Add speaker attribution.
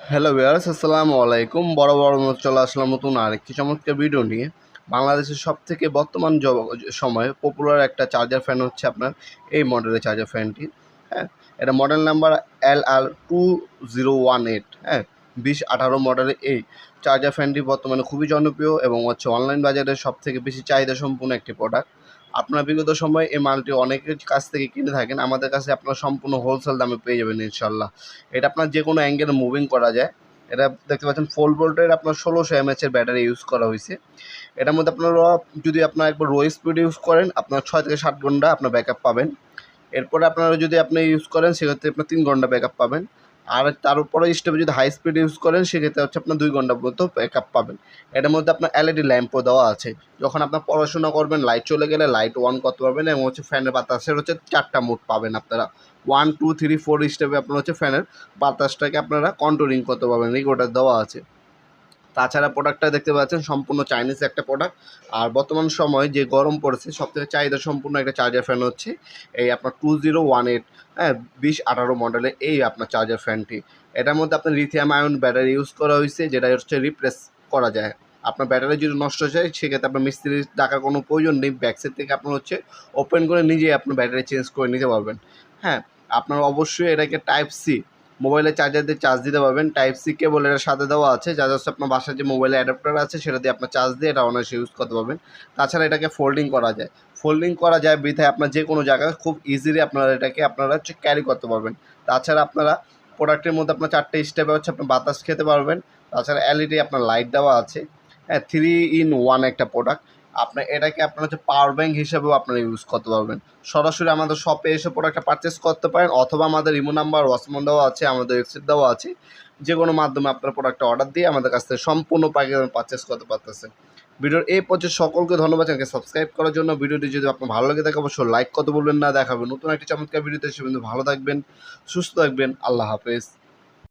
Speaker 1: Hello viewers আসসালামু আলাইকুম। বড় বড় চলে আসলাম নতুন আরেকটি চমৎকার ভিডিও নিয়ে। বাংলাদেশের সব থেকে বর্তমান সময়ে পপুলার একটা চার্জার ফ্যান হচ্ছে আপনার এই মডেলের চার্জার ফ্যানটি হ্যাঁ এটা model number L R two zero one eight হ্যাঁ বিশ আঠারো মডেলের এই চার্জার ফ্যানটি বর্তমানে খুবই জনপ্রিয় এবং হচ্ছে অনলাইন বাজারে সব থেকে বেশি চাহিদা সম্পূর্ণ একটি প্রোডাক্ট আপনার বিগত সময়ে এই মালটি অনেকের কাছ থেকে কিনে থাকেন, আমাদের কাছে আপনার সম্পূর্ণ হোলসেল দামে পেয়ে যাবেন ইনশাল্লাহ এটা আপনার যে কোনো অ্যাঙ্গেলে মুভিং করা যায়। এটা দেখতে পাচ্ছেন ফোল ভোল্টের আপনার ষোলোশো এমএচ এর ব্যাটারি ইউজ করা হয়েছে। এটার মধ্যে আপনারা যদি আপনার একবার লো স্পিড ইউজ করেন, আপনার ছয় থেকে সাত ঘণ্টা আপনার ব্যাকআপ পাবেন। এরপরে আপনারা যদি আপনি ইউজ করেন, সেক্ষেত্রে আপনার তিন ঘণ্টা ব্যাকআপ পাবেন। আর তার উপরে স্টেপে যদি হাই স্পিড ইউজ করেন, সেক্ষেত্রে হচ্ছে আপনার দুই ঘণ্টা পর্যন্ত ব্যাকআপ পাবেন। এটার মধ্যে আপনার এলইডি ল্যাম্পও দেওয়া আছে। যখন আপনার পড়াশোনা করবেন লাইট চলে গেলে লাইট অন করতে পারবেন এবং হচ্ছে ফ্যানের বাতাসের হচ্ছে চারটা মোড পাবেন আপনারা। ওয়ান টু থ্রি ফোর স্টেপে আপনার হচ্ছে ফ্যানের বাতাসটাকে আপনারা কন্ট্রোলিং করতে পারবেন। রেগুলেটার দেওয়া আছে। তাছাড়া প্রোডাক্টটা দেখতে পাচ্ছেন, সম্পূর্ণ চাইনিজ একটা প্রোডাক্ট আর বর্তমান সময় যে গরম পড়েছে, সবথেকে চাহিদা সম্পূর্ণ একটা চার্জার ফ্যান হচ্ছে এই আপনার টু জিরো ওয়ান এইট হ্যাঁ বিশ আঠারো মডেলের এই আপনার চার্জার ফ্যানটি এটার মধ্যে আপনার লিথিয়াম আয়ন ব্যাটারি ইউজ করা হয়েছে, যেটা হচ্ছে রিপ্লেস করা যায়। আপনার ব্যাটারি যদি নষ্ট হয়ে যায়, সেক্ষেত্রে আপনার মিস্ত্রি ডাকার কোনো প্রয়োজন নেই ব্যাকসাইড থেকে আপনার হচ্ছে ওপেন করে নিজেই আপনার ব্যাটারি চেঞ্জ করে নিতে পারবেন। হ্যাঁ আপনার অবশ্যই এটাকে টাইপ সি মোবাইলের চার্জার দিয়ে চার্জ দিতে পারবেন। টাইপ সি কেবল এটা সাথে দেওয়া আছে। যা জাস্ট আপনার বাসায় যে মোবাইলের অ্যাডাপ্টার আছে, সেটা দিয়ে আপনার চার্জ দিয়ে এটা অনায়াসে ইউজ করতে পারবেন। তাছাড়া এটাকে ফোল্ডিং করা যায়। ফোল্ডিং করা যায় বৃথায় আপনার যে কোনো জায়গায় খুব ইজিলি আপনারা এটাকে আপনারা হচ্ছে ক্যারি করতে পারবেন। তাছাড়া আপনারা প্রোডাক্টের মধ্যে আপনার চারটে স্টেপে হচ্ছে আপনার বাতাস খেতে পারবেন। তাছাড়া এলইডি আপনার লাইট দেওয়া আছে। হ্যাঁ থ্রি ইন ওয়ান একটা প্রোডাক্ট আপনার, এটাকে আপনার হচ্ছে পাওয়ার ব্যাঙ্ক হিসেবেও আপনারা ইউজ করতে পারবেন। সরাসরি আমাদের শপে এসে প্রোডাক্টটা পারচেস করতে পারেন, অথবা আমাদের ইমো নাম্বার ওয়াসমান দেওয়া আছে, আমাদের ওয়েবসাইট দেওয়া আছে। যে কোনো মাধ্যমে আপনার প্রোডাক্টটা অর্ডার দিয়ে আমাদের কাছ থেকে সম্পূর্ণ প্যাকেজ পারচেস করতে পারতেছেন। ভিডিওর এই পর্যায়ে সকলকে ধন্যবাদ চ্যানেলকে সাবস্ক্রাইব করার জন্য। ভিডিওটি যদি আপনার ভালো লাগে থাকে, অবশ্যই লাইক করতে বলবেন না। দেখাবেন নতুন একটি চমৎকার ভিডিওতে। সে কিন্তু ভালো থাকবেন, সুস্থ থাকবেন। আল্লাহ হাফেজ।